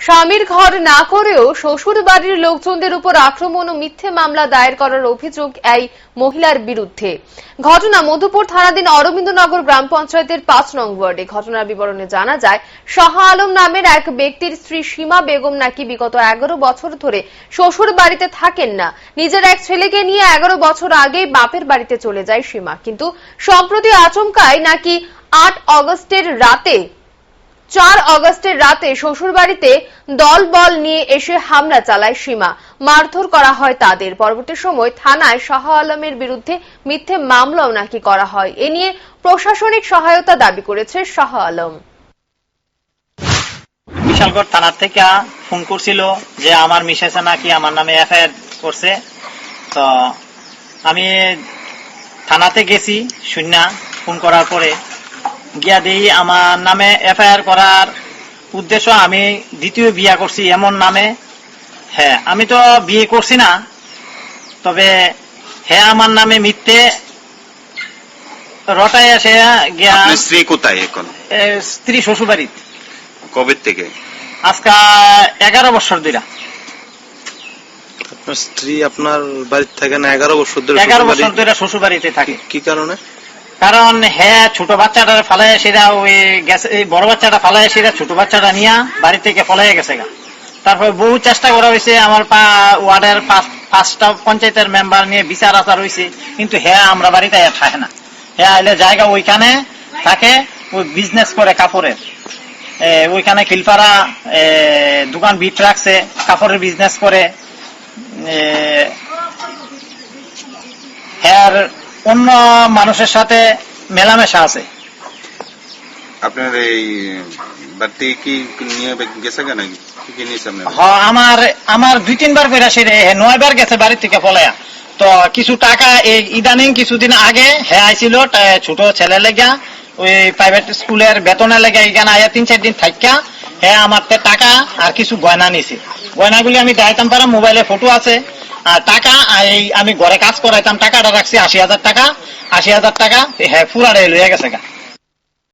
স্বামীর ঘর না করেও শ্বশুর বাড়ির লোকজনদের উপর আক্রমণ ও মিথ্যে মামলা দায়ের করার অভিযোগ এই মহিলার বিরুদ্ধে। ঘটনা মধুপুর থানাধীন অরবিন্দনগর গ্রাম পঞ্চায়েতের পাঁচ নং ওয়ার্ডে। ঘটনার বিবরণে জানা যায়, শাহ আলম নামের এক ব্যক্তির স্ত্রী সীমা বেগম নাকি বিগত এগারো বছর ধরে শ্বশুর বাড়িতে থাকেন না। নিজের এক ছেলেকে নিয়ে এগারো বছর আগেই বাপের বাড়িতে চলে যায় সীমা। কিন্তু সম্প্রতি আচমকায় নাকি আট অগস্টের রাতে চার অগস্টের রাতে শ্বশুরবাড়িতে দল বল নিয়ে এসে হামলা চালায় সীমা। মারধর করা হয় তাদের। পরবর্তী সময় থানায় শাহ আলমের বিরুদ্ধে মিথ্যে মামলাও নাকি করা হয়। এ নিয়ে প্রশাসনিক সহায়তা দাবি করেছে শাহ আলম। বিশালগড় থানার থেকে ফোন করছিল যে আমার মিসেসে নাকি আমার নামে এফআইআর করছে। তো আমি থানাতে গেছি শূন্য ফোন করার পরে গিয়া দিই আমার নামে এফআইআর করার উদ্দেশ্য আমি দ্বিতীয় বিয়া করছি এমন নামে। হ্যাঁ আমি তো বিয়ে করছি না। তবে হ্যাঁ আমার নামে মিথ্যে রটায় গিয়া স্ত্রী কোথায় এখন? স্ত্রী শ্বশুরবাড়িতে। কবে থেকে? আজকা এগারো বছর দিলা আপনার স্ত্রী আপনার বাড়িতে থাকে না? এগারো বছর ধরে এগারো বছর ধরে শ্বশুর বাড়িতে থাকে। কি কারণে? কারণ হ্যাঁ ছোট বাচ্চাটা ফালাই সেটা ওই গেছে বড় বাচ্চাটা ফালাই সেটা ছোট বাচ্চাটা নিয়ে বাড়ি থেকে ফলাই গেছে গা। তারপর বহু চেষ্টা করা হয়েছে আমার পা ওয়ার্ডের পাঁচটা পঞ্চায়েতের মেম্বার নিয়ে বিচার আচার হয়েছে কিন্তু হ্যাঁ আমরা বাড়িতে থাকে না। হ্যাঁ আইলে জায়গা ওইখানে থাকে ওই বিজনেস করে কাপড়ের। ওইখানে খিলপাড়া দোকান বিট রাখছে কাপড়ের বিজনেস করে। এ, হ্যার অন্য মানুষের সাথে মেলামেশা আছে। আপনার এই বাড়িতে কি নিয়ে গেছে কেন? কি কি নিয়েছে আমার আমার দুই তিনবার করে সেরে নয়বার গেছে বাড়ি থেকে পলায়া। তো কিছু টাকা এই ইদানিং কিছুদিন আগে হ্যাঁ আইছিল ছোট ছেলে লেগা ওই প্রাইভেট স্কুলের বেতনে লেগে এখানে আয়া তিন চার দিন থাকিয়া হ্যাঁ আমার টাকা আর কিছু গয়না নিছে। গয়নাগুলি আমি দেখাইতাম পারা মোবাইলে ফটো আছে। টাকা এই আমি ঘরে কাজ করাইতাম, টাকাটা রাখছি আশি হাজার টাকা, আশি হাজার টাকা হ্যাঁ ফুরারে লইয়া গেছে গা।